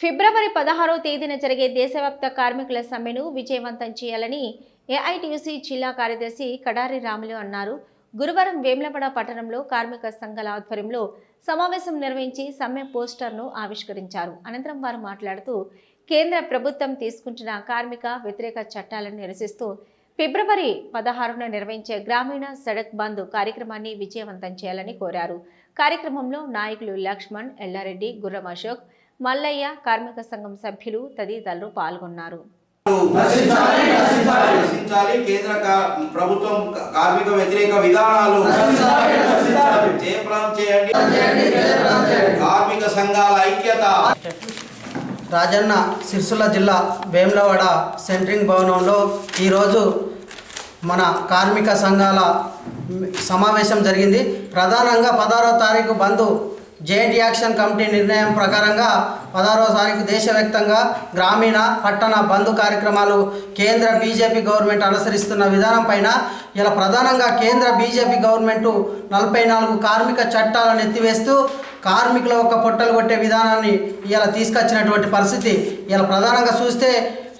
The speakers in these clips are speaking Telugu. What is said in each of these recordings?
ఫిబ్రవరి పదహారో తేదీన జరిగే దేశవ్యాప్త కార్మికుల సమ్మెను విజయవంతం చేయాలని ఏఐటియుసి జిల్లా కార్యదర్శి కడారి రాములు అన్నారు. గురువారం వేములపడ పట్టణంలో కార్మిక సంఘాల ఆధ్వర్యంలో సమావేశం నిర్వహించి సమ్మె పోస్టర్ను ఆవిష్కరించారు. అనంతరం వారు మాట్లాడుతూ కేంద్ర ప్రభుత్వం తీసుకుంటున్న కార్మిక వ్యతిరేక చట్టాలను నిరసిస్తూ ఫిబ్రవరి పదహారున నిర్వహించే గ్రామీణ సడక్ బంద్ కార్యక్రమాన్ని విజయవంతం చేయాలని కోరారు. కార్యక్రమంలో నాయకులు లక్ష్మణ్ ఎల్లారెడ్డి గుర్రం అశోక్ మల్లయ్య కార్మిక సంఘం సభ్యులు తదితరులు పాల్గొన్నారు. కేంద్ర ప్రభుత్వం కార్మిక వ్యతిరేక విధానాలు చేయండి. కార్మిక సంఘాల ఐక్యత. రాజన్న సిరిసిల్ల జిల్లా వేములవాడ సెంట్రింగ్ భవనంలో ఈరోజు మన కార్మిక సంఘాల సమావేశం జరిగింది. ప్రధానంగా పదహారో తారీఖు బంధు జేఎంట్ యాక్షన్ కమిటీ నిర్ణయం ప్రకారంగా పదహారో దేశవ్యాప్తంగా గ్రామీణ పట్టణ బంధు కార్యక్రమాలు కేంద్ర బీజేపీ గవర్నమెంట్ అనుసరిస్తున్న విధానం పైన ఇలా ప్రధానంగా కేంద్ర బీజేపీ గవర్నమెంట్ నలభై నాలుగు కార్మిక చట్టాలను ఎత్తివేస్తూ కార్మికుల ఒక పొట్టలు కొట్టే విధానాన్ని ఇలా తీసుకొచ్చినటువంటి పరిస్థితి ఇలా ప్రధానంగా చూస్తే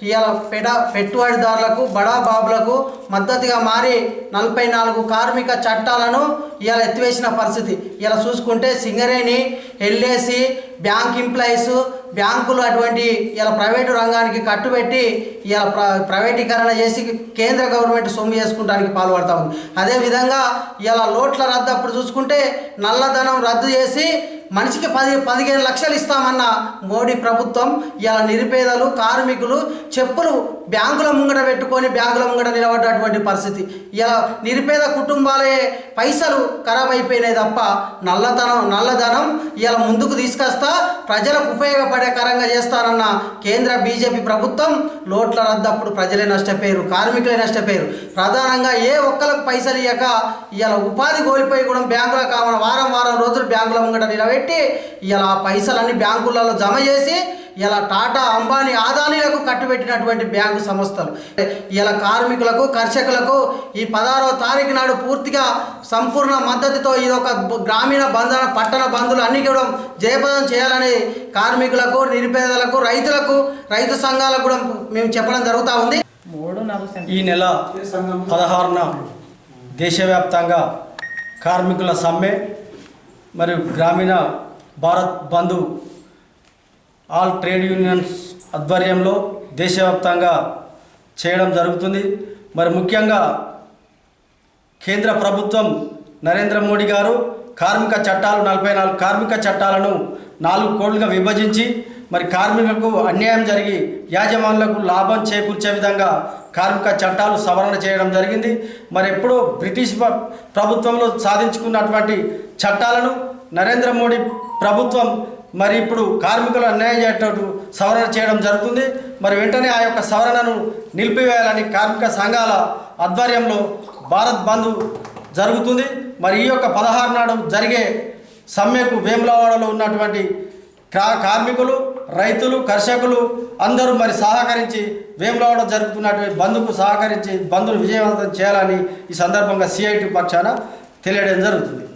ఇవాళ పెడ పెట్టుబడిదారులకు బడా బాబులకు మద్దతుగా మారి నలభై నాలుగు కార్మిక చట్టాలను ఇవాళ ఎత్తివేసిన పరిస్థితి. ఇలా చూసుకుంటే సింగరేణి ఎల్ఏసి బ్యాంక్ ఎంప్లాయీస్ బ్యాంకులు అటువంటి ఇలా ప్రైవేటు రంగానికి కట్టుబెట్టి ఇలా ప్ర ప్రైవేటీకరణ చేసి కేంద్ర గవర్నమెంట్ సొమ్ము చేసుకుంటానికి పాల్పడతా ఉంది. అదేవిధంగా ఇలా లోట్ల రద్దు అప్పుడు చూసుకుంటే నల్లధనం రద్దు చేసి మనిషికి పది పదిహేను లక్షలు ఇస్తామన్న మోడీ ప్రభుత్వం ఇలా నిరుపేదలు కార్మికులు చెప్పులు బ్యాంకుల ముంగట పెట్టుకొని బ్యాంకుల ముంగట నిలబడ్డటువంటి పరిస్థితి. ఇలా నిరుపేద కుటుంబాలే పైసలు ఖరాబ్ అయిపోయినాయి తప్ప నల్లధనం నల్లధనం ఇలా ముందుకు తీసుకొస్తా ప్రజలకు ఉపయోగపడే కరంగా చేస్తానన్న కేంద్ర బీజేపీ ప్రభుత్వం లోట్ల రద్దప్పుడు ప్రజలే నష్టపోయారు కార్మికులే నష్టపోయారు. ప్రధానంగా ఏ ఒక్కరికి పైసలు ఇవ్వక ఇలా ఉపాధి కోల్పోయి కూడా బ్యాంకుల కావాలి వారం వారం రోజులు బ్యాంకుల ముంగట నిలబెట్టి ఇలా పైసలన్నీ బ్యాంకులలో జమ చేసి ఇలా టాటా అంబానీ ఆదానీలకు కట్టుబెట్టినటువంటి బ్యాంకు సంస్థలు. ఇలా కార్మికులకు కర్షకులకు ఈ పదహారవ తారీఖు నాడు పూర్తిగా సంపూర్ణ మద్దతుతో ఇది ఒక గ్రామీణ బంధన పట్టణ బంధులు అన్ని కూడా జయప్రదం చేయాలని కార్మికులకు నిరుపేదలకు రైతులకు రైతు సంఘాలకు కూడా మేము చెప్పడం జరుగుతూ ఉంది. ఈ నెల పదహారున దేశవ్యాప్తంగా కార్మికుల సమ్మె మరియు గ్రామీణ Bharat Bandh all trade unions ఆధ్వర్యంలో దేశవ్యాప్తంగా చేయడం జరుగుతుంది. మరి ముఖ్యంగా కేంద్ర ప్రభుత్వం నరేంద్ర మోడీ గారు కార్మిక చట్టాలు నలభై నాలుగు కార్మిక చట్టాలను నాలుగు కోట్లుగా విభజించి మరి కార్మికులకు అన్యాయం జరిగి యాజమానులకు లాభం చేకూర్చే విధంగా కార్మిక చట్టాలు సవరణ చేయడం జరిగింది. మరి ఎప్పుడో బ్రిటిష్ ప్రభుత్వంలో సాధించుకున్నటువంటి చట్టాలను నరేంద్ర మోడీ ప్రభుత్వం మరి ఇప్పుడు కార్మికులు అన్యాయం చేసేటట్టు సవరణ చేయడం జరుగుతుంది. మరి వెంటనే ఆ యొక్క సవరణను నిలిపివేయాలని కార్మిక సంఘాల ఆధ్వర్యంలో భారత్ బంద్ జరుగుతుంది. మరి ఈ యొక్క పదహారు నాడు జరిగే సమ్మెకు వేములవాడలో ఉన్నటువంటి కార్మికులు రైతులు కర్షకులు అందరూ మరి సహకరించి వేములవాడ జరుగుతున్నటువంటి బంద్కు సహకరించి బంద్ను విజయవంతం చేయాలని ఈ సందర్భంగా సిఐటి పక్షాన తెలియడం జరుగుతుంది.